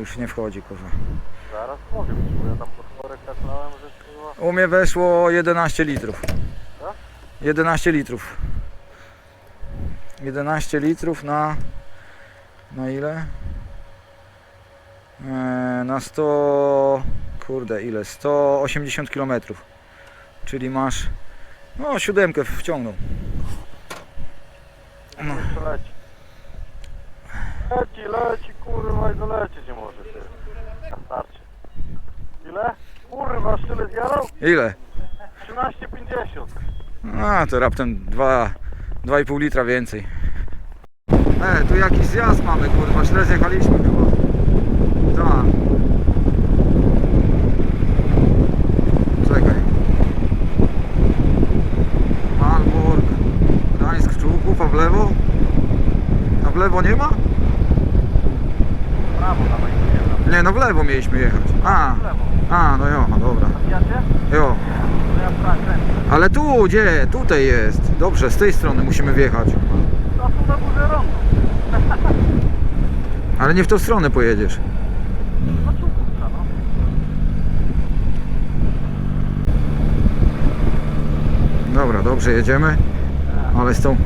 już nie wchodzi, kurwa. Zaraz mogę być, bo ja tam potworek naklałem, że kurwa... U mnie weszło 11 litrów. Co? 11 litrów. 11 litrów na... Na ile? Eee, na 100... Kurde, ile? 180 km. Czyli masz... No, siódemkę wciągnął. No. Leci, leci, kurwa i dolecieć nie może ty. Na starcie. Ile? Kurwa, aż tyle zjarał? Ile? 13,50. A, to raptem 2, 2,5 litra więcej. E, tu jakiś zjazd mamy, kurwa, źle zjechaliśmy chyba. Tak. Czekaj. Malbork, Gdańsk, Człuków, a w lewo? A w lewo nie ma? Brawo, dawaj, nie Nie, no w lewo mieliśmy jechać. A, W lewo. a, no jo, no dobra. Zabijacie? Jo. To ja kręcę. Ale tu, gdzie? Tutaj jest. Dobrze, z tej strony musimy wjechać. A tu na górze rondo. Ale nie w tą stronę pojedziesz. No tu no. Dobra, dobrze jedziemy, ale z tą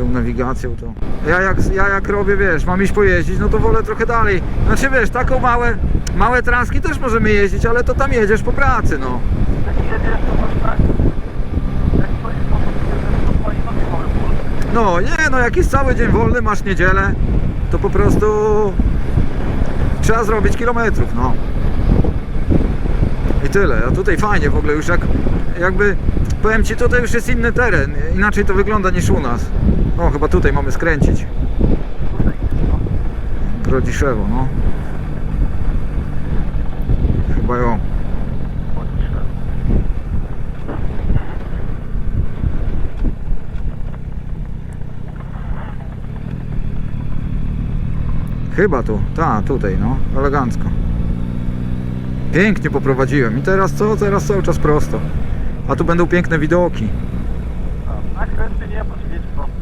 tą nawigacją to... Ja jak, ja jak robię, wiesz, mam iść pojeździć, no to wolę trochę dalej. Znaczy wiesz, taką małe, małe transki też możemy jeździć, ale to tam jedziesz po pracy, no. No nie, no jak jest cały dzień wolny, masz niedzielę, to po prostu trzeba zrobić kilometrów, no. I tyle, a tutaj fajnie w ogóle już jak, jakby, powiem Ci, tutaj już jest inny teren, inaczej to wygląda niż u nas. O, chyba tutaj mamy skręcić. Grodziszewo, no. Chyba ją. Chyba tu, ta, tutaj, no, elegancko. Pięknie poprowadziłem. I teraz co? Teraz cały czas prosto. A tu będą piękne widoki. A kręty nie, jedź prosto.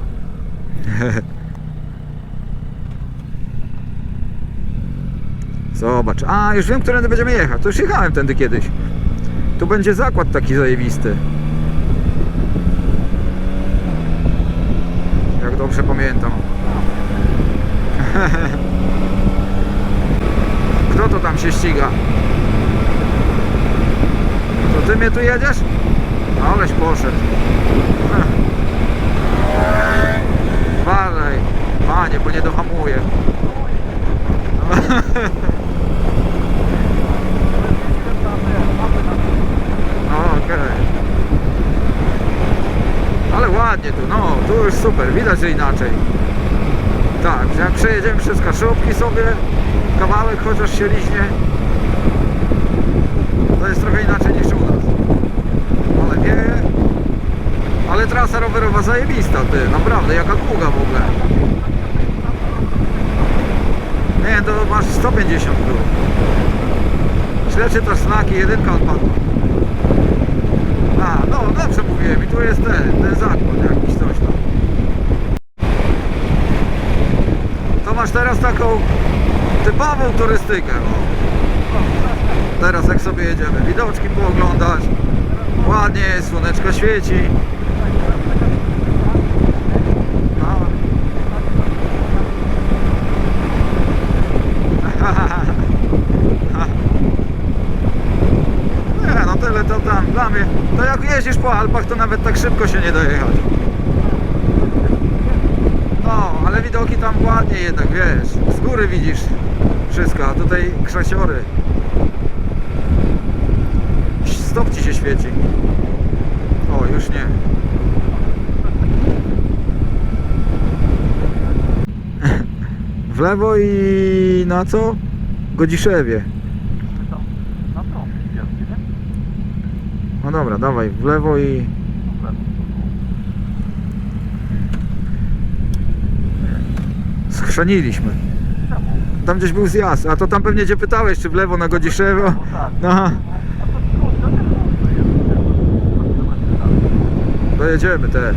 Zobacz. A, już wiem, którędy będziemy jechać. To już jechałem tędy kiedyś. Tu będzie zakład taki zajebisty. Jak dobrze pamiętam. Kto to tam się ściga? To ty mnie tu jedziesz? Poszedł. Walej. Panie, bo nie dohamuję. No. Ale ładnie tu, no, tu już super, widać, że inaczej. Tak, jak przejedziemy przez kaszubki sobie, kawałek chociaż się liźnie, to jest trochę inaczej niż u nas. Ale wieje, ale trasa rowerowa zajebista, ty, naprawdę, jaka długa w ogóle. Nie, to masz 150 było. Źle czytasz znaki, jedynka odpadła. A, no dobrze mówiłem i tu jest ten, ten zakład jakiś coś tam. To masz teraz taką typową turystykę. Teraz jak sobie jedziemy, widoczki pooglądać. Ładnie, słoneczko świeci. No. Nie, no tyle to tam dla mnie. To jak jeździsz po Alpach, to nawet tak szybko się nie dojechać. No, ale widoki tam ładnie jednak, wiesz. Z góry widzisz wszystko, a tutaj krzasiory. Stop ci się świeci. O, już nie. W lewo i na co? Godziszewie. Tam, na to, jest, nie? No dobra, dawaj, w lewo i... Schrzaniliśmy. Tam gdzieś był zjazd, a to tam pewnie cię pytałeś, czy w lewo na Godziszewo. No, dojedziemy też.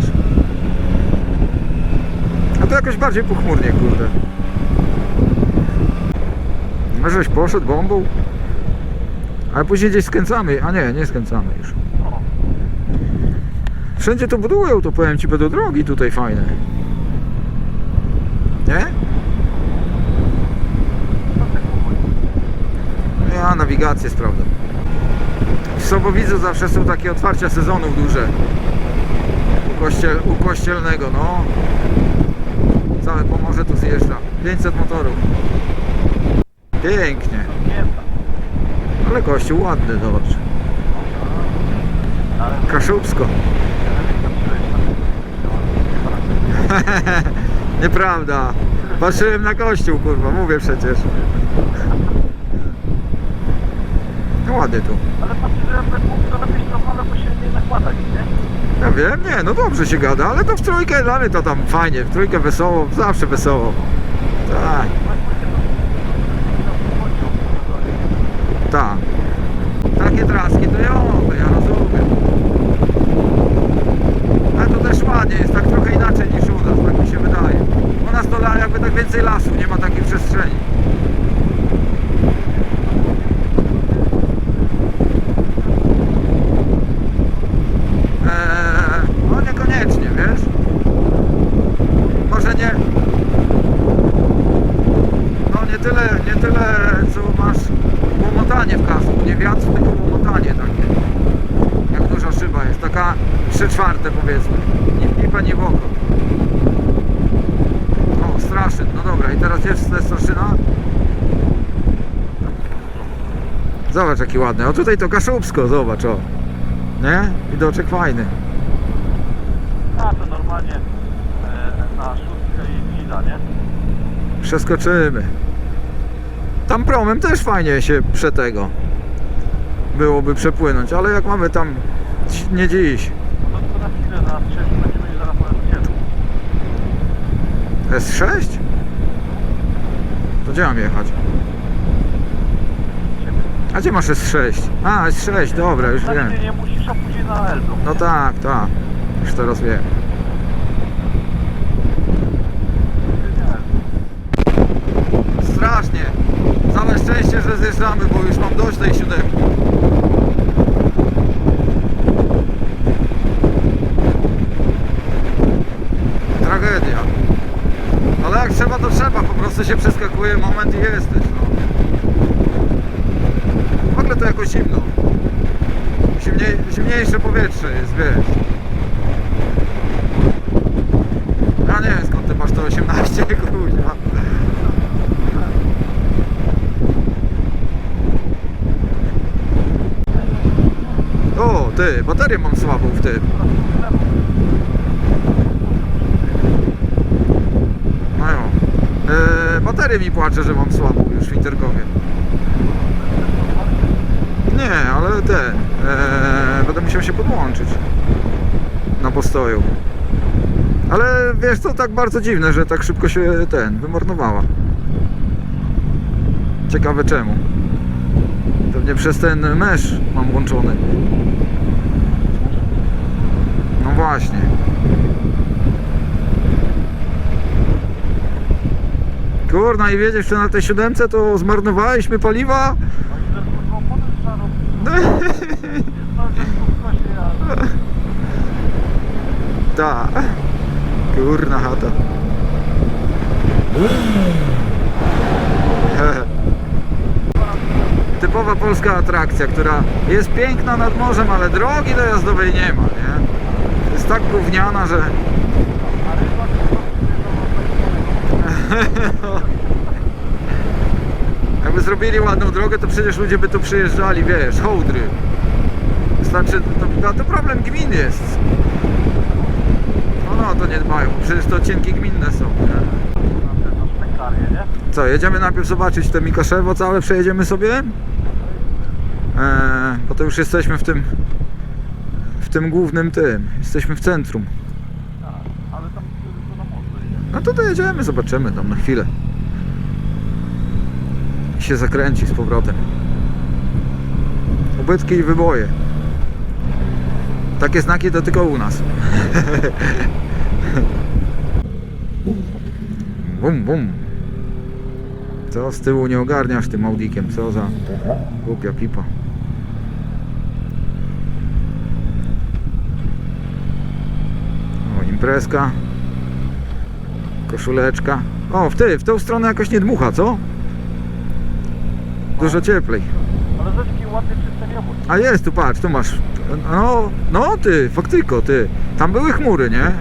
A to jakoś bardziej pochmurnie, kurde. A żeś poszedł bombą? Ale później gdzieś skręcamy. A nie, nie skręcamy już. Wszędzie to budują, to powiem ci, będą drogi tutaj fajne. Nie? Ja nawigację sprawdzam. W Sobowidzu zawsze są takie otwarcia sezonów duże. U, kościel, u kościelnego, no. Całe Pomorze tu zjeżdża. 500 motorów. Pięknie. Ale kościół ładny, zobacz. Kaszubsko. Nieprawda. Patrzyłem na kościół, kurwa, mówię przecież. No ładnie tu. Ale jak mógł to lepiej stronę, bo się nie nakładać, nie? Ja wiem, nie, no dobrze się gada, ale to w trójkę dalej to tam fajnie, w trójkę wesoło, zawsze wesoło. Tak, tak. Takie traski to ja, to ja rozumiem. Ale to też ładnie, jest tak trochę inaczej niż u nas, tak mi się wydaje. U nas to la- jakby tak więcej lasu, nie ma takiej przestrzeni. Eee, no niekoniecznie, wiesz? Może nie... No nie tyle, nie tyle co masz łomotanie w kasku, nie wiatr, tylko łomotanie takie. Jak duża szyba jest, taka 3 czwarte powiedzmy. Nie pipa, nie w oko. O, straszyn, no dobra, i teraz jest ta straszyna. Zobacz jaki ładny. O tutaj to Kaszubsko, zobacz o. Nie? Widoczek fajny. A to normalnie e, na szóstkę i Gida, nie? Przeskoczymy. Tam promem też fajnie się prze tego byłoby przepłynąć, ale jak mamy tam nie dziś No to na chwilę, na będziemy i zaraz polecimy. S6? To gdzie mam jechać? A gdzie masz S6? A, S6, dobra, już Na wiem. nie musisz, a później na. No tak, tak. Już teraz wiem. Strasznie. Szczęście, że zjeżdżamy, bo już mam dość tej siódemki. Tragedia. Ale jak trzeba, to trzeba. Po prostu się przeskakuje moment i jesteś. No. W ogóle to jakoś zimno. Zimniej, zimniejsze powietrze jest, wiesz. Ja nie wiem skąd ty masz to 18, kurwa. O, ty, baterię mam słabą w tym. No jo. E, baterię mi płacze, że mam słabą już w interkomie. Nie, ale ten. E, będę musiał się podłączyć. Na postoju. Ale wiesz co, tak bardzo dziwne, że tak szybko się ten wymornowała. Ciekawe czemu. Pewnie przez ten mesz mam włączony. Właśnie. Kurna i wiedziesz, że na tej siódemce to zmarnowaliśmy paliwa? Ta. Kurna chata. Typowa polska atrakcja, która jest piękna nad morzem, ale drogi dojazdowej nie ma, nie? Jest tak gówniana, że... Jakby zrobili ładną drogę, to przecież ludzie by tu przyjeżdżali, wiesz, hołdry. Wystarczy, to, to, to problem gmin jest. No no, to nie dbają, przecież to odcinki gminne są, nie? Co, jedziemy najpierw zobaczyć te Mikaszewo całe, przejedziemy sobie? Eee, bo to już jesteśmy w tym tym głównym tym, jesteśmy w centrum. Tak, ale tam tylko na. No to dojedziemy, zobaczymy tam na chwilę. I się zakręci z powrotem. Ubytki i wyboje. Takie znaki to tylko u nas. bum, bum. Co z tyłu nie ogarniasz tym Audikiem? Co za głupia pipa. O, imprezka. Koszuleczka. O, w ty, w tą stronę jakoś nie dmucha, co? Dużo cieplej. Ale rzeczki ładnie czyste niebo. A jest, tu patrz, tu masz. No, no ty, faktyko, ty. Tam były chmury, nie?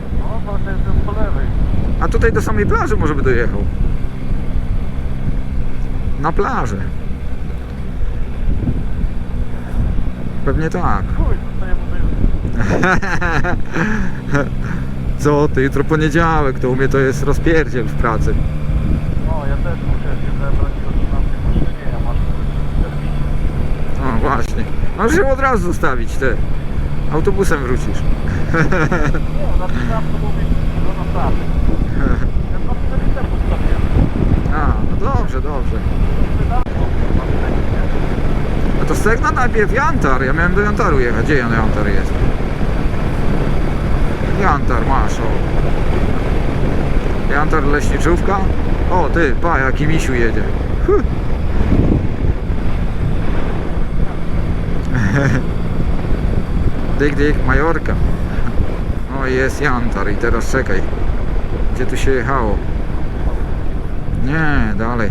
No, to jest po lewej. A tutaj do samej plaży może by dojechał. Na plażę. Pewnie tak. Chuj, zostajemy do jutra. Co ty, jutro poniedziałek, to u mnie to jest rozpierdziel w pracy. No, ja też muszę się zebrać w maszynie, a masz O, właśnie. Możesz ją od razu zostawić, ty. Autobusem wrócisz. Nie, zaczynam to mówić do naprawy. Ja to wtedy ustawiłem. A, no dobrze, dobrze. A to Stegna najpierw Jantar. Ja miałem do Jantaru jechać. Gdzie Jan Jantar jest? Jantar masz, o. Jantar leśniczówka. O, ty, pa, jaki misiu jedzie. Huh. Dyk, dyk, Majorka. O, jest Jantar i teraz czekaj. Gdzie tu się jechało? Nie, dalej.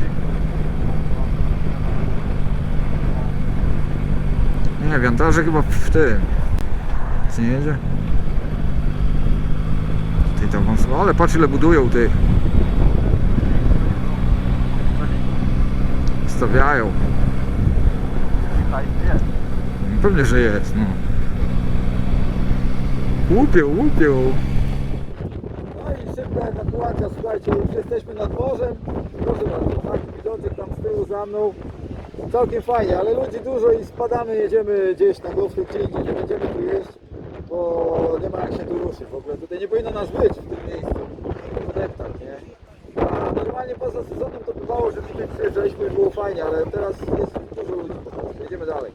Nie, w Jantarze chyba w tym. Co nie jedzie? Tam wąsko. Ale patrz ile budują tych. Stawiają. Pewnie, że jest, no. Łupią, łupią. No i szybka ewakuacja, słuchajcie, już jesteśmy nad morzem. Proszę bardzo, taki widoczek tam z tyłu za mną. Całkiem fajnie, ale ludzi dużo i spadamy, jedziemy gdzieś na Gofry czy indziej, nie będziemy tu jeść, bo nie ma jak się tu ruszyć w ogóle. Tutaj nie powinno nas być w tym miejscu, po deptach, nie? A normalnie poza sezonem to bywało, że tutaj przyjeżdżaliśmy i było fajnie, ale teraz jest dużo ludzi po prostu. Jedziemy dalej.